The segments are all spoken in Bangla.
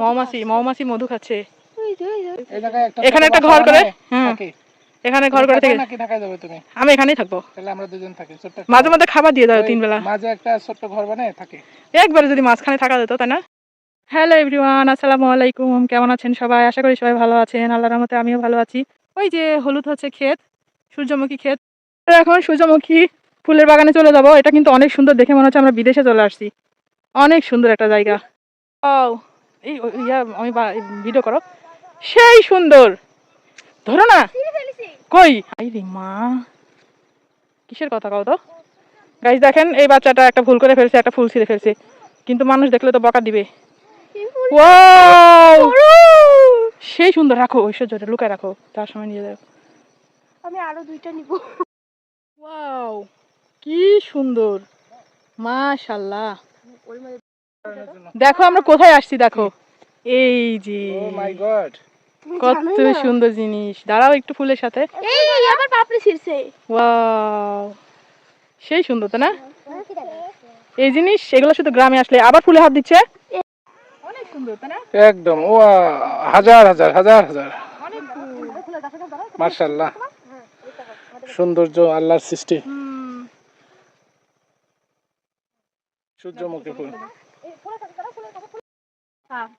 মৌমাছি মৌমাছি মধু খাচ্ছে। এখানে একটা ঘর করে? হ্যাঁ এখানে ঘর করে থেকে নাকি ঢাকায় যাবে তুমি? আমি এখানেই থাকব। তাহলে আমরা দুজন থাকি ছোট্ট মাঝে মধ্যে খাবার দিয়ে দাও তিন বেলা মাঝে একটা ছোট্ট ঘর বানায় থাকি। একবারে যদি মাঝখানে থাকা যেত তাই না? হ্যালো এভরিওয়ান আসসালামু আলাইকুম। কেমন আছেন সবাই? আশা করি সবাই ভালো আছেন। আল্লাহর রহমতে আমিও ভালো আছি। ওই যে হলুদ হচ্ছে ক্ষেত সূর্যমুখী ক্ষেত। এখন সূর্যমুখী ফুলের বাগানে চলে যাব। এটা কিন্তু অনেক সুন্দর দেখে মনে হচ্ছে আমরা বিদেশে চলে আসছি। অনেক সুন্দর একটা জায়গা। ও এই ইয়া আমি ভিডিও করো। সেই সুন্দর। ধরো না। কই? আই রে মা। কিসের কথা কও তো? গাইজ দেখেন এই বাচ্চাটা একটা ভুল করে ফেলছে একটা ফুল ছিঁড়ে ফেলছে। কিন্তু মানুষ দেখলে তো বকা দিবে। বড়। সেই সুন্দর রাখো ঐশ্বর্যটা লুকায় রাখো। তার সময় নিয়ে যাও। আমি আরও দুইটা নিব। ওয়াও কি সুন্দর। মাশাল্লাহ। দেখো আমরা কোথায় আসছি দেখো। এই যে ও মাই গড কত সুন্দর জিনিস। দাঁড়াও একটু ফুলের সাথে। এই এই আবার পাপড়ি ছিড়ছে। ওয়াও সেই সুন্দর তো না? এই জিনিস এগুলো শুধু গ্রামে আসলে আবার ফুলে হাত দিচ্ছে? অনেক সুন্দর তাই না? একদম ও হাজার হাজার হাজার হাজার। মার্শাল্লাহ সৌন্দর্য আল্লাহর সৃষ্টি। সূর্যমুখী ফুল।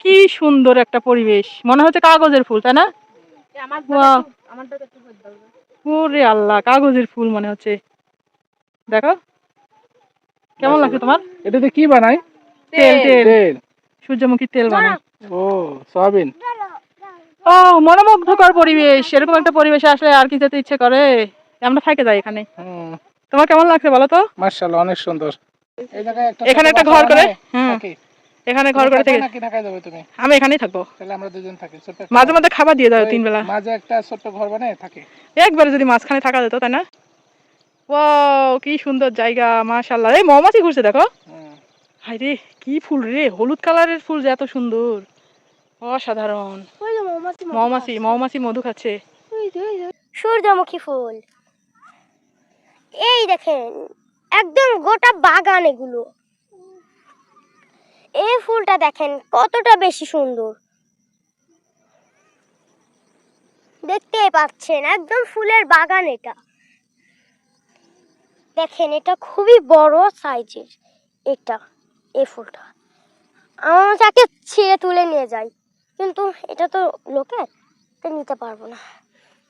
কি সুন্দর একটা পরিবেশ। মনে হচ্ছে কাগজের ফুল তাই না? হয়ে ওরে আল্লাহ কাগজের ফুল মনে হচ্ছে। দেখো। কেমন লাগছে তোমার? এটাতে কি বানাই? তেল তেল। সূর্যমুখী তেল বানায় ও সয়াবিন। ও মনোমুগ্ধকর পরিবেশ। এরকম একটা পরিবেশে আসলে আর কি যেতে ইচ্ছে করে? আমরা থেকে যাই এখানে। তোমার কেমন লাগছে বলো তো? মার্শাল্লাহ অনেক সুন্দর। এই জায়গায় একটা এখানে একটা ঘর করে? হ্যাঁ। এখানে ঘর করে থেকে নাকি ঢাকায় যাবে তুমি? আমি এখানেই থাকব। তাহলে আমরা দুজন থাকি একটা মাঝে মধ্যে খাবার দিয়ে দাও তিন বেলা মাঝে একটা ছোট্ট ঘর বানায় থাকি। একবারে যদি মাঝখানে থাকা যেত তাই না? ও কি সুন্দর জায়গা মাশাল্লাহ এই মৌমাছি ঘুরছে দেখো। হাই রে কি ফুল রে হলুদ কালারের ফুল যে এত সুন্দর। অসাধারণ। মৌমাছি মধু মৌমাছি খাচ্ছে। মধু খাচ্ছে। সূর্যমুখী ফুল। এই দেখেন একদম গোটা বাগান এগুলো। এই ফুলটা দেখেন, কতটা বেশি সুন্দর। দেখতেই পাচ্ছেন, একদম ফুলের বাগান এটা। দেখেন, এটা খুবই বড় সাইজের এটা, এই ফুলটা। আমার তাকে ছিঁড়ে তুলে নিয়ে যাই, কিন্তু এটা তো লোকের নিতে পারব না।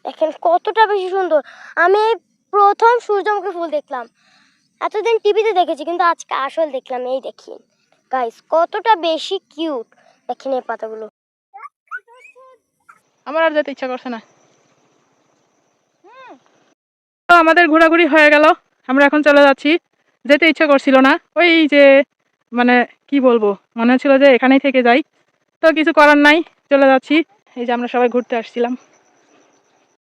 দেখেন, কতটা বেশি সুন্দর। আমি প্রথম সূর্যমুখী ফুল দেখলাম। এতদিন টিভিতে দেখেছি, কিন্তু আজকে আসল দেখলাম, এই দেখেন। গাইস কতটা বেশি কিউট দেখেন এই পাতাগুলো। আমার আর যেতে ইচ্ছা করছে না। আমাদের ঘোরাঘুরি হয়ে গেল। আমরা এখন চলে যাচ্ছি। যেতে ইচ্ছা করছিল না। ওই যে মানে কি বলব? মনে হচ্ছিল যে এখানেই থেকে যাই। তো কিছু করার নাই। চলে যাচ্ছি। এই যে আমরা সবাই ঘুরতে আসছিলাম।